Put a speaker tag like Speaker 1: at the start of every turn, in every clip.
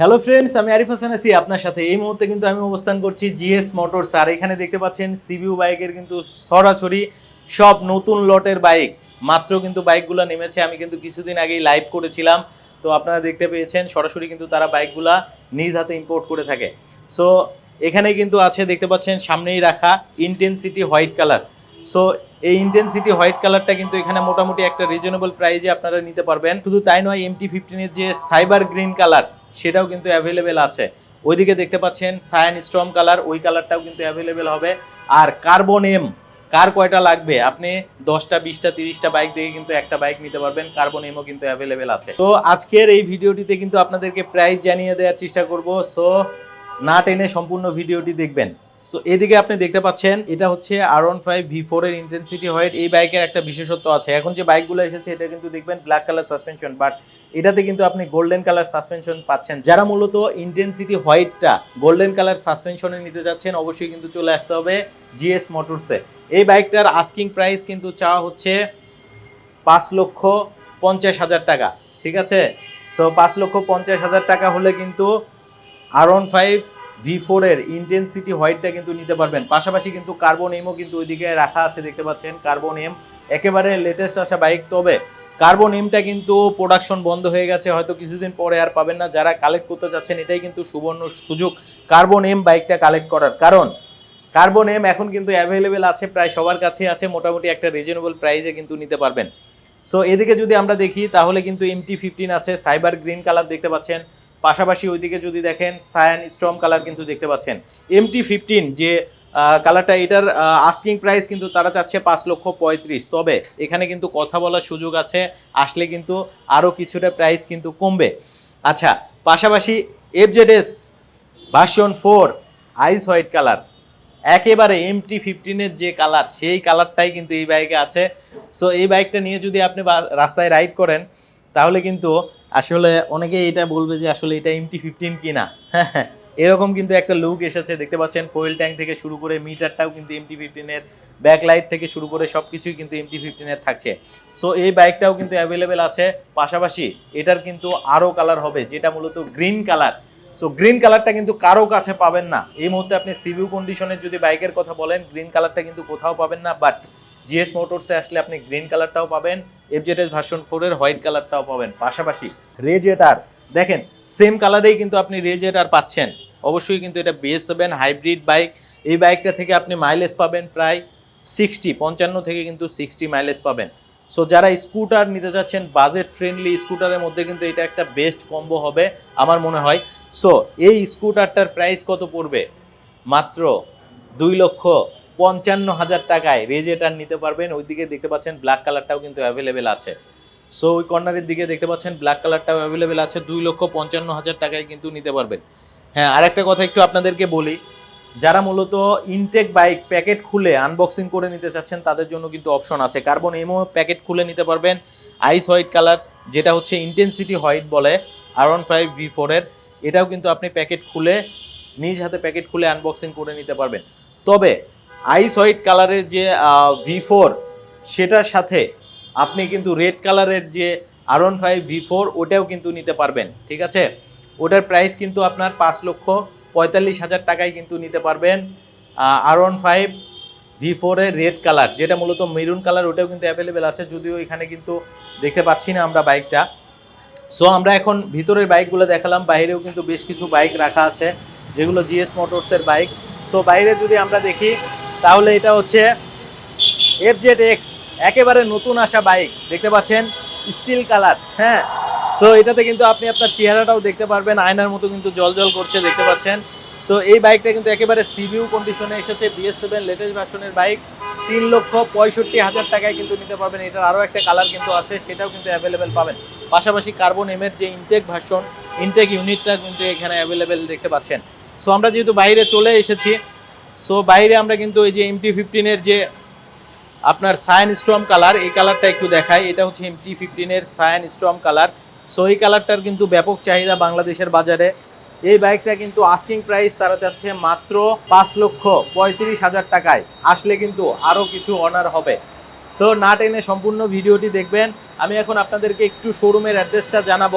Speaker 1: Hello friends আমি আরিফ হাসান আছি। আপনার সাথে এই মুহূর্তে কিন্তু আমি অবস্থান করছি জিএস মোটরস। আর এখানে দেখতে পাচ্ছেন সিবিউ বাইকের কিন্তু সরাসরি সব নতুন লটের বাইক। মাত্র কিন্তু বাইকগুলো নেমেছে। আমি কিন্তু কিছুদিন আগেই লাইভ করেছিলাম। তো আপনারা দেখতে পেয়েছেন, সরাসরি কিন্তু তারা বাইকগুলা নিজ হাতে ইম্পোর্ট করে থাকে। সো এখানে কিন্তু আছে, দেখতে পাচ্ছেন, সামনেই রাখা ইন্টেন্সিটি হোয়াইট কালার সো এই ইন্টেন্সিটি হোয়াইট কালারটা কিন্তু এখানে মোটামুটি একটা রিজনেবল প্রাইজে আপনারা নিতে পারবেন। শুধু তাই নয় এমটি ফিফটিনের যে সাইবার গ্রিন কালার সেটাও কিন্তু অ্যাভেলেবেল আছে। ওইদিকে দেখতে পাচ্ছেন সায়ান স্ট্রম কালার ওই কালারটাও কিন্তু অ্যাভেলেবেল হবে। আর কার্বন এম কার কয়টা লাগবে? আপনি দশটা, বিশটা, তিরিশটা বাইক দেখে কিন্তু একটা বাইক নিতে পারবেন। কার্বন এমও কিন্তু অ্যাভেলেবেল আছে। তো আজকের এই ভিডিওটিতে কিন্তু আপনাদেরকে প্রাইস জানিয়ে দেওয়ার চেষ্টা করব। সো না টেনে সম্পূর্ণ ভিডিওটি দেখবেন। সো এদিকে আপনি দেখতে পাচ্ছেন, এটা হচ্ছে R one five V four এর ইন্টেন্সিটি হোয়াইট এই বাইকের একটা বিশেষত্ব আছে। এখন যে বাইকগুলো এসেছে, এটা কিন্তু দেখবেন ব্ল্যাক কালার সাসপেনশন বাট এটাতে কিন্তু আপনি গোল্ডেন কালার সাসপেনশন পাচ্ছেন। যারা মূলত ইন্টেন্সিটি হোয়াইটটা গোল্ডেন কালার সাসপেনশনে নিতে যাচ্ছেন, অবশ্যই কিন্তু চলে আসতে হবে জিএস মোটরসে এই বাইকটার আস্কিং প্রাইস কিন্তু চাওয়া হচ্ছে পাঁচ লক্ষ পঞ্চাশ হাজার টাকা, ঠিক আছে? সো পাঁচ লক্ষ পঞ্চাশ হাজার টাকা হলে কিন্তু আর ওয়ান ফাইভ ভি ফোরের ইন্টেন্সিটি হোয়াইটটা কিন্তু নিতে পারবেন। পাশাপাশি কিন্তু কার্বন এমও কিন্তু ওইদিকে রাখা আছে, দেখতে পাচ্ছেন? কার্বন এম একেবারে লেটেস্ট আসা বাইক তবে কার্বন এমটা কিন্তু প্রোডাকশন বন্ধ হয়ে গেছে। হয়তো কিছুদিন পরে আর পাবেন না। যারা কালেক্ট করতে যাচ্ছেন এটাই কিন্তু সুবর্ণ সুযোগ কার্বন এম বাইকটা কালেক্ট করার। কারণ কার্বন এম এখন কিন্তু অ্যাভেলেবেল আছে, প্রায় সবার কাছে আছে, মোটামুটি একটা রিজনেবল প্রাইসে কিন্তু নিতে পারবেন। সো এদিকে যদি আমরা দেখি, তাহলে কিন্তু এমটি ফিফটিন আছে সাইবার গ্রিন কালার দেখতে পাচ্ছেন। পাশাপাশি ওইদিকে যদি দেখেন সায়ান স্ট্রম কালার কিন্তু দেখতে পাচ্ছেন। এমটি ফিফটিন যে কালারটা এটার আস্কিং প্রাইস কিন্তু তারা চাচ্ছে পাঁচ লক্ষ পঁয়ত্রিশ। তবে এখানে কিন্তু কথা বলার সুযোগ আছে, আসলে কিন্তু আরও কিছুটা প্রাইস কিন্তু কমবে। আচ্ছা পাশাপাশি FZS version four ice white colour একেবারে এমটি ফিফটিনের যে কালার সেই কালারটাই কিন্তু এই বাইকে আছে। সো এই বাইকটা নিয়ে যদি আপনি রাস্তায় রাইড করেন তাহলে কিন্তু আসলে অনেকে এটা বলবে যে আসলে এটা এমটি ফিফটিন কিনা। হ্যাঁ এরকম কিন্তু একটা লুক এসেছে, দেখতে পাচ্ছেন? ফয়েল ট্যাঙ্ক থেকে শুরু করে মিটারটাও কিন্তু এমটি ফিফটিনের ব্যাকলাইট থেকে শুরু করে সব কিছুই কিন্তু এমটি ফিফটিনের থাকছে। সো এই বাইকটাও কিন্তু অ্যাভেলেবেল আছে। পাশাপাশি এটার কিন্তু আরও কালার হবে, যেটা মূলত গ্রিন কালার সো গ্রিন কালারটা কিন্তু কারও কাছে পাবেন না। এই মুহূর্তে আপনি সিভিউ কন্ডিশনের যদি বাইকের কথা বলেন গ্রিন কালারটা কিন্তু কোথাও পাবেন না। বাট জিএস মোটরসে আসলে আপনি গ্রিন কালারটাও পাবেন, এফজেডএস ভার্সন ফোরের হোয়াইট কালারটাও পাবেন। পাশাপাশি রেজেটার দেখেন, সেম কালারেই কিন্তু আপনি রেজেটার পাচ্ছেন। অবশ্যই কিন্তু এটা বিএস সেভেন হাইব্রিড বাইক। এই বাইকটা থেকে আপনি মাইলেজ পাবেন প্রায় সিক্সটি পঞ্চান্ন থেকে কিন্তু সিক্সটি মাইলেজ পাবেন। সো যারা স্কুটার নিতে যাচ্ছেন বাজেট ফ্রেন্ডলি স্কুটারের মধ্যে কিন্তু এটা একটা বেস্ট কম্বো হবে, আমার মনে হয়। সো এই স্কুটারটার প্রাইস কত পড়বে? মাত্র দুই লক্ষ পঞ্চান্ন হাজার টাকায় রেজেটার নিতে পারবেন। ওইদিকে দেখতে পাচ্ছেন ব্ল্যাক কালারটাও কিন্তু অ্যাভেলেবেল আছে। সো ওই কর্নারের দিকে দেখতে পাচ্ছেন ব্ল্যাক কালারটাও অ্যাভেলেবেল আছে। দুই লক্ষ পঞ্চান্ন হাজার টাকায় কিন্তু নিতে পারবেন। হ্যাঁ আরেকটা কথা একটু আপনাদেরকে বলি। যারা মূলত ইনটেক বাইক প্যাকেট খুলে আনবক্সিং করে নিতে চাচ্ছেন, তাদের জন্য কিন্তু অপশন আছে। কার্বন এমও প্যাকেট খুলে নিতে পারবেন। আইস হোয়াইট কালার যেটা হচ্ছে ইন্টেন্সিটি হোয়াইট বলে আর ওয়ান ফাইভ ভি ফোরের এটাও কিন্তু আপনি প্যাকেট খুলে, নিজ হাতে প্যাকেট খুলে আনবক্সিং করে নিতে পারবেন। তবে আইস হোয়াইট কালারের যে ভি ফোর, সেটার সাথে আপনি কিন্তু রেড কালারের যে R one five V four, ওটাও কিন্তু নিতে পারবেন, ঠিক আছে? ওটার প্রাইস কিন্তু আপনার পাঁচ লক্ষ পঁয়তাল্লিশ হাজার টাকায় কিন্তু নিতে পারবেন আর ওয়ান ফাইভ ভি ফোরের রেড কালার, যেটা মূলত মেরুন কালার, ওটাও কিন্তু অ্যাভেলেবেল আছে, যদিও এখানে কিন্তু দেখতে পাচ্ছি না আমরা বাইকটা। সো আমরা এখন ভিতরের বাইকগুলো দেখালাম, বাইরেও কিন্তু বেশ কিছু বাইক রাখা আছে, যেগুলো জিএস মোটরসের বাইক। সো বাইরে যদি আমরা দেখি তাহলে এটা হচ্ছে এফ জেড এক্স একেবারে নতুন আসা বাইক। দেখতে পাচ্ছেন স্টিল কালার হ্যাঁ? সো এটাতে কিন্তু আপনি আপনার চেহারাটাও দেখতে পারবেন, আয়নার মতো কিন্তু জল জল করছে, দেখতে পাচ্ছেন। সো এই বাইকটা কিন্তু একেবারে সিভিউ কন্ডিশনে এসেছে বিএস সেভেন লেটেস্ট ভার্সনের বাইক। তিন লক্ষ পঁয়ষট্টি হাজার টাকায় কিন্তু নিতে পারবেন। এটার আরও একটা কালার কিন্তু আছে, সেটাও কিন্তু অ্যাভেলেবেল পাবেন। পাশাপাশি কার্বন এমের যে ইনটেক ভার্সন ইনটেক ইউনিটটা কিন্তু এখানে অ্যাভেলেবেল দেখতে পাচ্ছেন। সো আমরা যেহেতু বাইরে চলে এসেছি সো বাইরে আমরা কিন্তু এই যে এমটি ফিফটিনের যে আপনার সায়ান স্ট্রম কালার এই কালারটা একটু দেখাই। এটা হচ্ছে এম এমটি ফিফটিনের সায়ান স্ট্রম কালার সো এই কালারটার কিন্তু ব্যাপক চাহিদা বাংলাদেশের বাজারে। এই বাইকটা কিন্তু আস্কিং প্রাইস তারা চাচ্ছে মাত্র পাঁচ লক্ষ পঁয়ত্রিশ হাজার টাকায়। আসলে কিন্তু আরও কিছু অনার হবে। সো না টেনে সম্পূর্ণ ভিডিওটি দেখবেন। আমি এখন আপনাদেরকে একটু শোরুমের অ্যাড্রেসটা জানাব।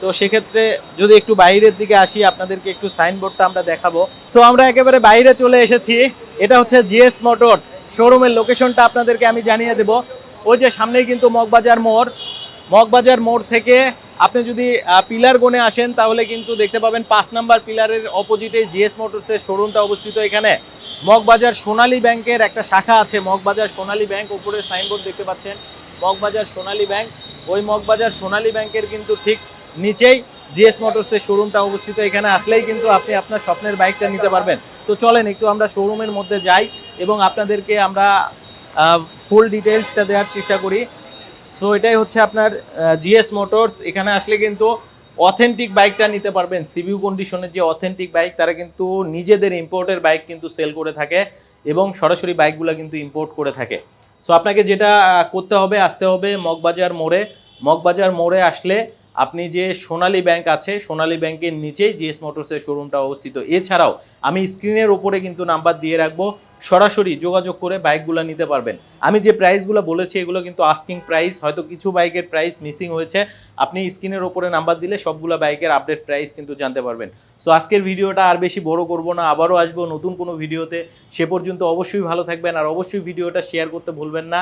Speaker 1: তো সেক্ষেত্রে যদি একটু বাইরের দিকে আসি, আপনাদেরকে একটু সাইনবোর্ডটা আমরা দেখাবো। সো আমরা একেবারে বাইরে চলে এসেছি। এটা হচ্ছে জিএস মোটরস। শোরুমের লোকেশনটা আপনাদেরকে আমি জানিয়ে দেব। ওই যে সামনেই কিন্তু মগবাজার মোড়। মগবাজার মোড় থেকে আপনি যদি পিলার গনে আসেন, তাহলে কিন্তু দেখতে পাবেন পাঁচ নাম্বার পিলারের অপোজিটে জিএস মোটরসের শোরুমটা অবস্থিত এখানে। মগবাজার সোনালী ব্যাংকের একটা শাখা আছে। মগবাজার সোনালী ব্যাংক, উপরে সাইনবোর্ড দেখতে পাচ্ছেন। মগবাজার সোনালী ব্যাংক। ওই মগবাজার সোনালী ব্যাংকের কিন্তু ঠিক নিচেই জিএস মোটরসের শোরুমটা অবস্থিত। এখানে আসলেই কিন্তু আপনি আপনার স্বপ্নের বাইকটা নিতে পারবেন। তো চলেন, একটু আমরা শোরুমের মধ্যে যাই এবং আপনাদেরকে আমরা ফুল ডিটেলসটা দেওয়ার চেষ্টা করি। সো এটাই হচ্ছে আপনার জিএস মোটরস। এখানে আসলে কিন্তু অথেন্টিক বাইকটা নিতে পারবেন। সিভিউ কন্ডিশনের যে অথেন্টিক বাইক তারা কিন্তু নিজেদের ইম্পোর্টের বাইক কিন্তু সেল করে থাকে এবং সরাসরি বাইকগুলো কিন্তু ইম্পোর্ট করে থাকে। সো আপনাকে যেটা করতে হবে, আসতে হবে মগবাজার মোড়ে। মগবাজার মোড়ে আসলে আপনি যে সোনালী ব্যাংক আছে, সোনালী ব্যাংকের নিচেই জিএস মোটরসের শোরুমটা অবস্থিত। এছাড়াও আমি স্ক্রিনের ওপরে কিন্তু নাম্বার দিয়ে রাখব, সরাসরি যোগাযোগ করে বাইকগুলো নিতে পারবেন। আমি যে প্রাইসগুলো বলেছি, এগুলো কিন্তু আস্কিং প্রাইস হয়তো কিছু বাইকের প্রাইস মিসিং হয়েছে। আপনি স্ক্রিনের ওপরে নাম্বার দিলে সবগুলো বাইকের আপডেট প্রাইস কিন্তু জানতে পারবেন। সো আজকের ভিডিওটা আর বেশি বড় করব না, আবারও আসব নতুন কোনো ভিডিওতে। সে পর্যন্ত অবশ্যই ভালো থাকবেন, আর অবশ্যই ভিডিওটা শেয়ার করতে ভুলবেন না।